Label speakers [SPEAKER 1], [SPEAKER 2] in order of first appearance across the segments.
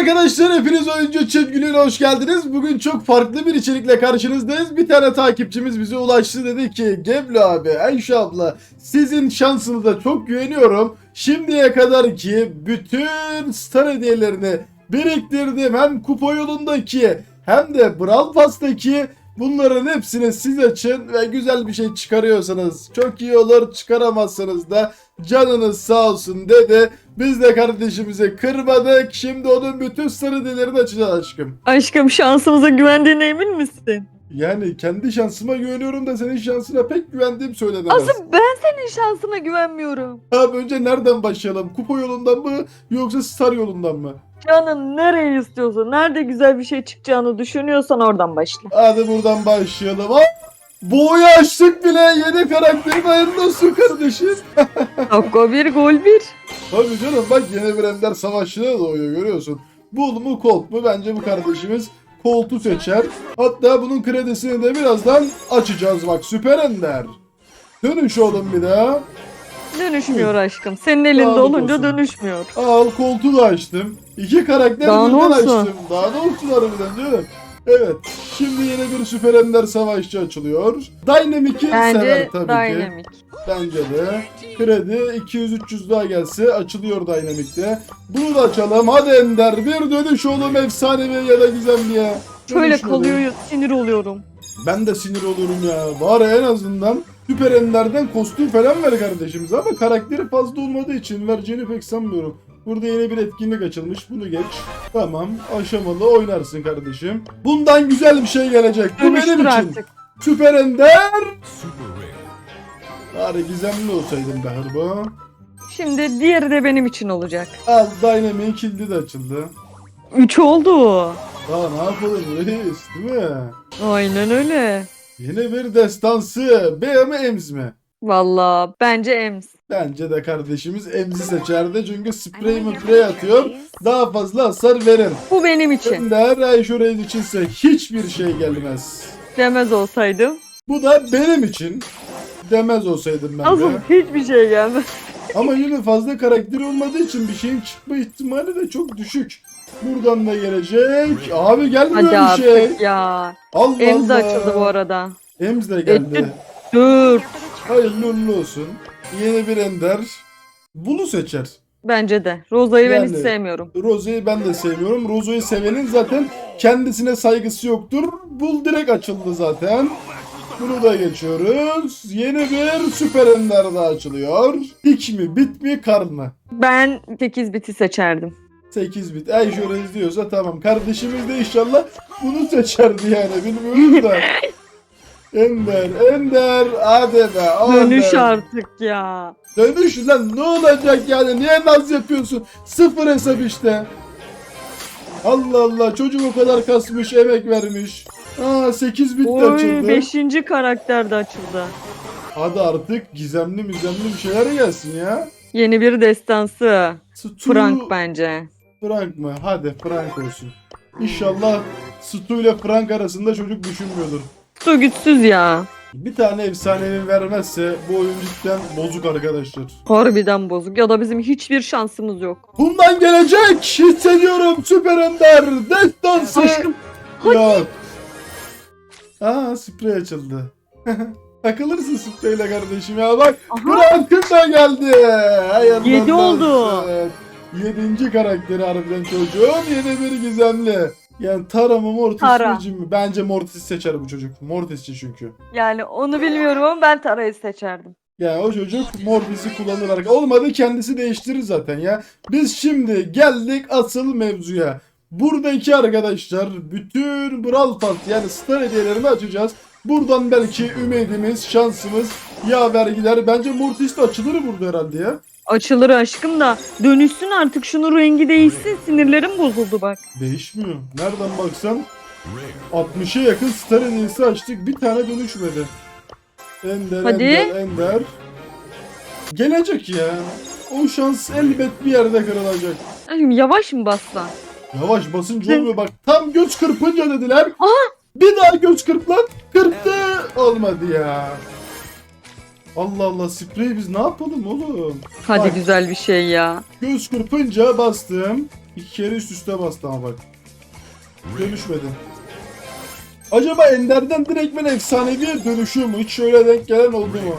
[SPEAKER 1] arkadaşlar hepiniz oyuncu Çevgülü'ne hoş geldiniz. Bugün çok farklı bir içerikle karşınızdayız. Bir tane takipçimiz bize ulaştı dedi ki Geblu abi, Ayşe abla sizin şansınıza çok güveniyorum. Şimdiye kadar ki bütün star hediyelerini biriktirdim. Hem kupa yolundaki hem de Brawl Pass'taki bunların hepsini siz açın ve güzel bir şey çıkarıyorsanız çok iyi olur çıkaramazsanız da canınız sağ olsun dedi. Biz de kardeşimizi kırmadık. Şimdi onun bütün sarı dilerini açacağız aşkım.
[SPEAKER 2] Aşkım şansımıza güvendiğine emin misin?
[SPEAKER 1] Yani kendi şansıma güveniyorum da senin şansına pek güvendiğim söylenemez.
[SPEAKER 2] Asıl ben senin şansına güvenmiyorum.
[SPEAKER 1] Abi önce nereden başlayalım? Kupa yolundan mı yoksa star yolundan mı?
[SPEAKER 2] Canın nereyi istiyorsa, nerede güzel bir şey çıkacağını düşünüyorsan oradan başla.
[SPEAKER 1] Hadi buradan başlayalım. Hop! Boğuyu açtık bile. Yeni karakterin hayırlı olsun kardeşim.
[SPEAKER 2] Dakika bir, gol bir.
[SPEAKER 1] Tabii canım bak yeni bir Ender Savaşçı da doğuyor görüyorsun. Bul mu Colt mu? Bence bu kardeşimiz Colt'u seçer. Hatta bunun kredisini de birazdan açacağız bak Süper Ender. Dönüş oğlum bir daha.
[SPEAKER 2] Dönüşmüyor aşkım. Senin elinde
[SPEAKER 1] Sağlık
[SPEAKER 2] olunca
[SPEAKER 1] olsun.
[SPEAKER 2] dönüşmüyor.
[SPEAKER 1] Al Colt'u da açtım. İki karakter
[SPEAKER 2] Daha ne
[SPEAKER 1] birden
[SPEAKER 2] olsun?
[SPEAKER 1] açtım. Daha ne olsun harbiden canım. Evet. Şimdi yeni bir Süper Ender Savaşçı açılıyor. Dynamic'i sever tabii ki.
[SPEAKER 2] dynamic.
[SPEAKER 1] Bence de. Kredi 200-300 daha gelse açılıyor Dynamic'te. Bunu da açalım. Hadi Ender bir dönüş oğlum efsanevi ya da gizemli ya.
[SPEAKER 2] Şöyle kalıyor, sinir oluyorum.
[SPEAKER 1] Ben de sinir olurum ya. Var en azından Süper Ender'den kostüm falan ver kardeşimize ama karakteri fazla olmadığı için vereceğini pek sanmıyorum. Burada yeni bir etkinlik açılmış. Bunu geç. Tamam. Aşamalı oynarsın kardeşim. Bundan güzel bir şey gelecek. Bu
[SPEAKER 2] Dönüştür
[SPEAKER 1] benim için.
[SPEAKER 2] artık.
[SPEAKER 1] Süper Ender. Bari gizemli olsaydım be hırbo.
[SPEAKER 2] Şimdi diğeri de benim için olacak.
[SPEAKER 1] Al Dynamic'in kilidi de açıldı.
[SPEAKER 2] Üç oldu.
[SPEAKER 1] Daha ne yapalım reis değil mi?
[SPEAKER 2] Aynen öyle.
[SPEAKER 1] Yeni bir destansı. B mi Ems mi?
[SPEAKER 2] Valla bence Ems.
[SPEAKER 1] Bence de kardeşimiz Ems'i seçerdi çünkü sprey mi sprey atıyor. Daha fazla hasar verir.
[SPEAKER 2] Bu benim için.
[SPEAKER 1] Her Ayşe Reis içinse hiçbir şey gelmez.
[SPEAKER 2] Demez olsaydım.
[SPEAKER 1] Bu da benim için. Demez olsaydım ben
[SPEAKER 2] Nasıl
[SPEAKER 1] de.
[SPEAKER 2] hiçbir şey gelmez.
[SPEAKER 1] Ama yine fazla karakteri olmadığı için bir şeyin çıkma ihtimali de çok düşük. Buradan da gelecek. Abi gelmiyor
[SPEAKER 2] Hadi
[SPEAKER 1] bir şey.
[SPEAKER 2] artık ya.
[SPEAKER 1] Allah
[SPEAKER 2] de
[SPEAKER 1] Allah.
[SPEAKER 2] açıldı bu arada.
[SPEAKER 1] Ems de geldi.
[SPEAKER 2] Etti. Dur.
[SPEAKER 1] Hayırlı uğurlu olsun. Yeni bir Ender. Bunu seçer.
[SPEAKER 2] Bence de. Roza'yı ben
[SPEAKER 1] Yani.
[SPEAKER 2] hiç sevmiyorum.
[SPEAKER 1] Rozo'yu ben de sevmiyorum. Rozo'yu sevenin zaten kendisine saygısı yoktur. Bul direkt açıldı zaten. Bunu da geçiyoruz. Yeni bir süper ender daha açılıyor. İk mi, bit mi, kar mı?
[SPEAKER 2] Ben 8 biti seçerdim.
[SPEAKER 1] 8 bit. Ay şöyle izliyorsa tamam. Kardeşimiz de inşallah bunu seçerdi yani. Bilmiyorum da. Ender, Ender. Hadi be. hadi.
[SPEAKER 2] Dönüş artık ya.
[SPEAKER 1] Dönüş lan ne olacak yani? Niye naz yapıyorsun? Sıfır hesap işte. Allah Allah çocuk o kadar kasmış, emek vermiş. Aa 8 bit de
[SPEAKER 2] Oy
[SPEAKER 1] açıldı.
[SPEAKER 2] 5. karakter de açıldı.
[SPEAKER 1] Hadi artık gizemli mizemli bir şeyler gelsin ya.
[SPEAKER 2] Yeni bir destansı.
[SPEAKER 1] Stu...
[SPEAKER 2] Frank bence.
[SPEAKER 1] Frank mı? Hadi Frank olsun. İnşallah Stu ile Frank arasında çocuk düşünmüyordur.
[SPEAKER 2] Su güçsüz ya.
[SPEAKER 1] Bir tane efsanevi vermezse bu oyun cidden bozuk arkadaşlar.
[SPEAKER 2] Harbiden bozuk ya da bizim hiçbir şansımız yok.
[SPEAKER 1] Bundan gelecek hissediyorum Süper Ender destansı.
[SPEAKER 2] Aşkım
[SPEAKER 1] Yok. Aa sprey açıldı. Takılırsın spreyle kardeşim ya bak.
[SPEAKER 2] Aha.
[SPEAKER 1] Frank'ın da geldi. Hayırlı
[SPEAKER 2] Yedi oldu.
[SPEAKER 1] Yedinci karakteri harbiden çocuğum. Yeni bir gizemli. Yani Tara mı Mortis
[SPEAKER 2] Tara.
[SPEAKER 1] mi Jim mi? Bence Mortis seçer bu çocuk. Mortisçi çünkü.
[SPEAKER 2] yani onu bilmiyorum ama ben Tara'yı seçerdim.
[SPEAKER 1] Yani o çocuk Mortis'i kullanır. Olmadı kendisi değiştirir zaten ya. Biz şimdi geldik asıl mevzuya. Buradaki arkadaşlar bütün Brawl Pass yani star hediyelerini açacağız. Buradan belki ümidimiz, şansımız, yaver gider. Bence Mortis de açılır burada herhalde ya.
[SPEAKER 2] Açılır aşkım da dönüşsün artık şunun rengi değişsin sinirlerim bozuldu bak.
[SPEAKER 1] Değişmiyor. Nereden baksan 60'a yakın star hediyesi açtık. Bir tane dönüşmedi. Ender,
[SPEAKER 2] Hadi.
[SPEAKER 1] Ender, Ender. Gelecek ya. O şans elbet bir yerde kırılacak.
[SPEAKER 2] Aşkım yavaş mı bassan?
[SPEAKER 1] Yavaş basınca olmuyor bak. Tam göz kırpınca dediler.
[SPEAKER 2] Aha!
[SPEAKER 1] Bir daha göz kırp lan. Kırptı. Olmadı ya. Allah Allah spreyi biz ne yapalım oğlum?
[SPEAKER 2] Hadi
[SPEAKER 1] Bak.
[SPEAKER 2] güzel bir şey ya.
[SPEAKER 1] Göz kırpınca bastım. İki kere üst üste bastı ama bak. Dönüşmedi. Acaba Ender'den direkt ben efsaneviye dönüşüyor mu? Hiç şöyle denk gelen oldu mu?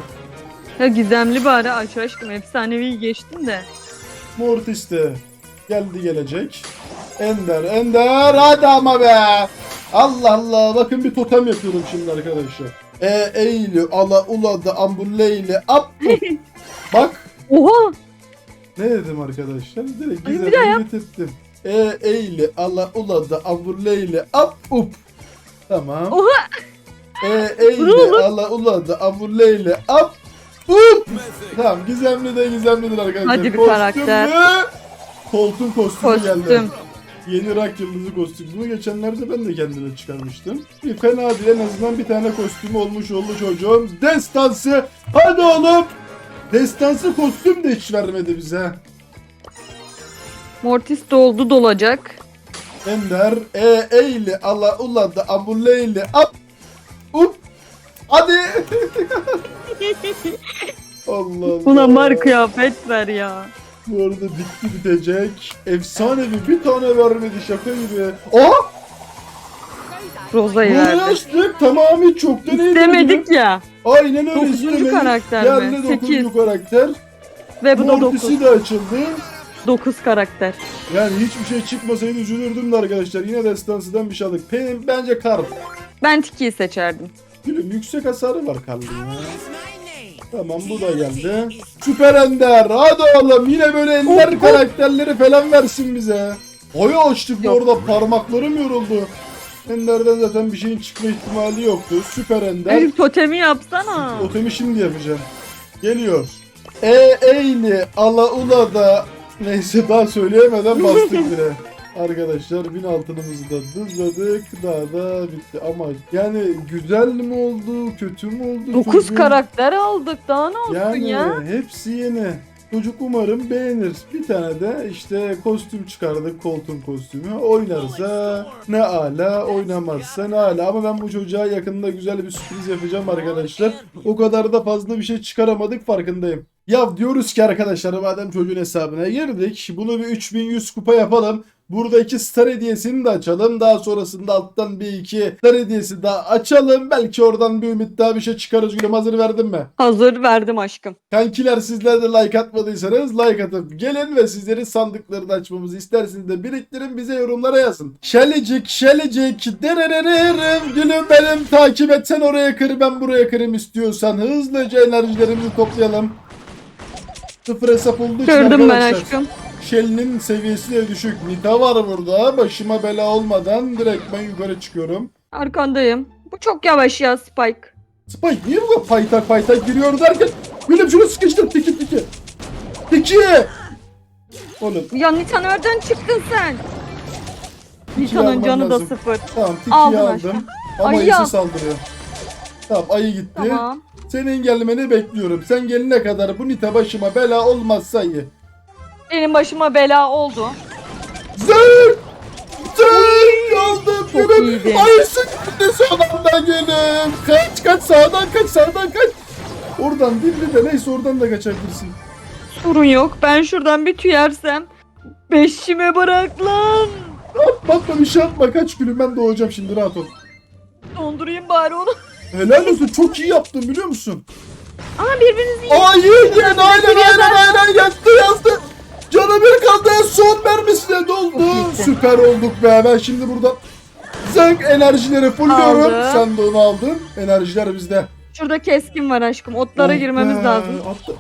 [SPEAKER 2] Ya gizemli bari aç aşkım efsanevi geçtin de.
[SPEAKER 1] Mortis de geldi gelecek. Ender, Ender hadi ama be. Allah Allah bakın bir totem yapıyorum şimdi arkadaşlar. E eğli ala uladı ambuleyli ap. Bak
[SPEAKER 2] Oha!
[SPEAKER 1] ne dedim arkadaşlar? Direkt
[SPEAKER 2] Ay, bir daha yap.
[SPEAKER 1] gizemi bitirttim. E eğli ala uladı ambuleyli ap up. Tamam.
[SPEAKER 2] Oha!
[SPEAKER 1] E
[SPEAKER 2] ne oğlum?
[SPEAKER 1] ala uladı ambuleyli ap up. Tamam gizemli de gizemlidir arkadaşlar.
[SPEAKER 2] Hadi bir
[SPEAKER 1] Kostümlü,
[SPEAKER 2] karakter.
[SPEAKER 1] Koltuğun kostümü geldi.
[SPEAKER 2] Kostüm.
[SPEAKER 1] Yeni rak yıldızı kostüm. Bunu geçenlerde ben de kendime çıkarmıştım. Bir fena değil en azından bir tane kostümü olmuş oldu çocuğum. Destansı. Hadi oğlum. Destansı kostüm de hiç vermedi bize.
[SPEAKER 2] Mortis doldu dolacak.
[SPEAKER 1] Ender. E eyle ala uladı amuleyli ap. Up. Hadi. Allah Allah.
[SPEAKER 2] Buna mar kıyafet ver ya.
[SPEAKER 1] Bu arada bitti bitecek. Efsanevi bir tane vermedi şaka gibi. Aa!
[SPEAKER 2] Roza'yı
[SPEAKER 1] Buraya
[SPEAKER 2] verdi.
[SPEAKER 1] açtık tamamı çoktan iyi
[SPEAKER 2] Demedik ya.
[SPEAKER 1] Aynen öyle
[SPEAKER 2] Dokuzuncu
[SPEAKER 1] istemedik.
[SPEAKER 2] karakter
[SPEAKER 1] Geldi
[SPEAKER 2] mi?
[SPEAKER 1] dokuzuncu
[SPEAKER 2] Sekiz.
[SPEAKER 1] karakter.
[SPEAKER 2] Ve bu da 9.
[SPEAKER 1] Mortis'i de açıldı.
[SPEAKER 2] 9 karakter.
[SPEAKER 1] Yani hiçbir şey çıkmasaydı üzülürdüm de arkadaşlar. Yine destansıdan bir şey aldık. Benim bence Karl.
[SPEAKER 2] Ben Tiki'yi seçerdim.
[SPEAKER 1] Gülüm yüksek hasarı var Karl'ın. Tamam bu da geldi. Süper Ender. Hadi oğlum yine böyle Ender karakterleri falan versin bize. Oyu açtık
[SPEAKER 2] Yok.
[SPEAKER 1] orada parmaklarım yoruldu. Ender'den zaten bir şeyin çıkma ihtimali yoktu. Süper Ender.
[SPEAKER 2] Elif totemi yapsana.
[SPEAKER 1] Otemi şimdi yapacağım. Geliyor. E eyle ala ula da neyse daha söyleyemeden bastık bile. Arkadaşlar bin altınımızı da dızladık. Daha da bitti ama yani güzel mi oldu kötü mü oldu?
[SPEAKER 2] 9
[SPEAKER 1] çocuğum?
[SPEAKER 2] karakter aldık daha ne olsun
[SPEAKER 1] Yani
[SPEAKER 2] ya.
[SPEAKER 1] hepsi yeni. Çocuk umarım beğenir. Bir tane de işte kostüm çıkardık koltuğun kostümü. Oynarsa ne ala oynamazsa ne ala. Ama ben bu çocuğa yakında güzel bir sürpriz yapacağım arkadaşlar. O kadar da fazla bir şey çıkaramadık farkındayım. Ya diyoruz ki arkadaşlar madem çocuğun hesabına girdik. Bunu bir 3100 kupa yapalım. Burada iki star hediyesini de açalım. Daha sonrasında alttan bir iki star hediyesi daha açalım. Belki oradan bir ümit daha bir şey çıkarız. Gülüm hazır verdin mi?
[SPEAKER 2] Hazır verdim aşkım.
[SPEAKER 1] Kankiler sizler de like atmadıysanız like atıp gelin ve sizlerin sandıklarını açmamızı isterseniz de biriktirin bize yorumlara yazın. Şelicik şelicik derereririm gülüm benim takip et sen oraya kır ben buraya kırım istiyorsan hızlıca enerjilerimizi toplayalım. Sıfır hesap olduğu için
[SPEAKER 2] Gördüm ben
[SPEAKER 1] arkadaşlar.
[SPEAKER 2] aşkım.
[SPEAKER 1] Shelly'nin seviyesi de düşük. Nita var burada. Başıma bela olmadan direkt ben yukarı çıkıyorum.
[SPEAKER 2] Arkandayım. Bu çok yavaş ya Spike.
[SPEAKER 1] Spike niye bu kadar paytak paytak giriyor derken William şunu sıkıştır tiki tiki. Tiki. Oğlum
[SPEAKER 2] Ya Nita nereden çıktın sen?
[SPEAKER 1] Tiki'yi
[SPEAKER 2] Nita'nın
[SPEAKER 1] almam
[SPEAKER 2] canı da
[SPEAKER 1] lazım.
[SPEAKER 2] sıfır.
[SPEAKER 1] tamam tikiyi
[SPEAKER 2] Aldın
[SPEAKER 1] aldım. Ama
[SPEAKER 2] Ayı
[SPEAKER 1] ayısı
[SPEAKER 2] al.
[SPEAKER 1] saldırıyor. Tamam ayı gitti.
[SPEAKER 2] Tamam.
[SPEAKER 1] Senin gelmeni bekliyorum. Sen gelene kadar bu Nita başıma bela olmazsa iyi.
[SPEAKER 2] Benim başıma bela oldu.
[SPEAKER 1] Zırk! Zırk! Aldım
[SPEAKER 2] Çok
[SPEAKER 1] gülüm.
[SPEAKER 2] iyiydi.
[SPEAKER 1] Ayısı gitti sağdan gülüm. Kaç kaç sağdan kaç sağdan kaç. Oradan dilli de neyse oradan da kaçabilirsin.
[SPEAKER 2] Sorun yok. Ben şuradan bir tüyersem beşime bırak lan.
[SPEAKER 1] Bakma bir şey atma kaç gülüm ben doğacağım şimdi rahat ol.
[SPEAKER 2] Dondurayım bari onu.
[SPEAKER 1] Helal olsun çok iyi yaptın biliyor musun?
[SPEAKER 2] Ama birbirinizi
[SPEAKER 1] iyi iyi aynen aynen aynen yattı yazdı. Canı bir kaldı son mermisine doldu. Süper olduk be ben şimdi burada Zank enerjileri fullüyorum.
[SPEAKER 2] Aldım.
[SPEAKER 1] Sen de onu aldın. Enerjiler bizde.
[SPEAKER 2] Şurada keskin var aşkım. Otlara
[SPEAKER 1] Oh
[SPEAKER 2] girmemiz
[SPEAKER 1] be,
[SPEAKER 2] lazım.
[SPEAKER 1] atla-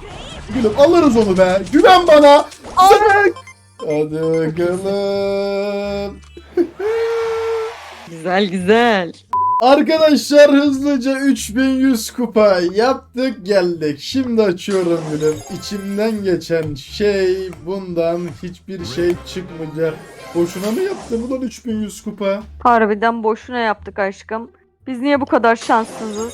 [SPEAKER 1] Gülüm alırız onu be. Güven bana.
[SPEAKER 2] Al.
[SPEAKER 1] Zank. Hadi bakalım.
[SPEAKER 2] Güzel güzel.
[SPEAKER 1] Arkadaşlar hızlıca 3100 kupa yaptık geldik. Şimdi açıyorum gülüm. İçimden geçen şey bundan hiçbir şey çıkmayacak. Boşuna mı yaptım ulan 3100 kupa?
[SPEAKER 2] Harbiden boşuna yaptık aşkım. Biz niye bu kadar şanssızız?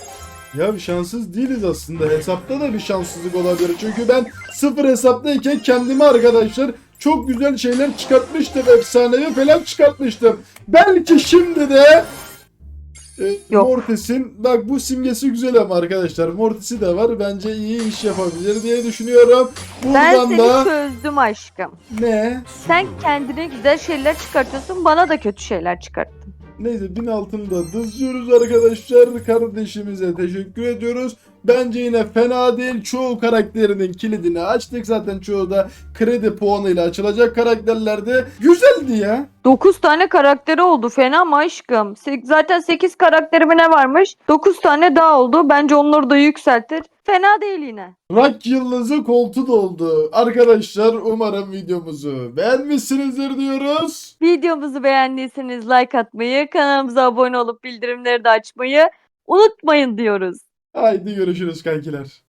[SPEAKER 1] Ya bir şanssız değiliz aslında. Hesapta da bir şanssızlık olabilir. Çünkü ben sıfır hesaptayken kendime arkadaşlar çok güzel şeyler çıkartmıştım. Efsanevi falan çıkartmıştım. Belki şimdi de
[SPEAKER 2] Yok.
[SPEAKER 1] Mortis'in bak bu simgesi güzel ama arkadaşlar. Mortis'i de var. Bence iyi iş yapabilir diye düşünüyorum.
[SPEAKER 2] Ben
[SPEAKER 1] Buradan
[SPEAKER 2] seni
[SPEAKER 1] da
[SPEAKER 2] çözdüm aşkım.
[SPEAKER 1] ne?
[SPEAKER 2] Sen kendine güzel şeyler çıkartıyorsun bana da kötü şeyler çıkarttın.
[SPEAKER 1] Neyse bin altında dızlıyoruz arkadaşlar. Kardeşimize teşekkür ediyoruz. Bence yine fena değil. Çoğu karakterinin kilidini açtık. Zaten çoğu da kredi puanıyla açılacak karakterlerdi. Güzeldi ya.
[SPEAKER 2] 9 tane karakteri oldu fena mı aşkım? Se- Zaten 8 karakterime ne varmış? 9 tane daha oldu. Bence onları da yükseltir. Fena değil yine.
[SPEAKER 1] Rock yıldızı koltu doldu. Arkadaşlar umarım videomuzu beğenmişsinizdir diyoruz.
[SPEAKER 2] Videomuzu beğendiyseniz like atmayı, kanalımıza abone olup bildirimleri de açmayı unutmayın diyoruz.
[SPEAKER 1] Haydi görüşürüz kankiler.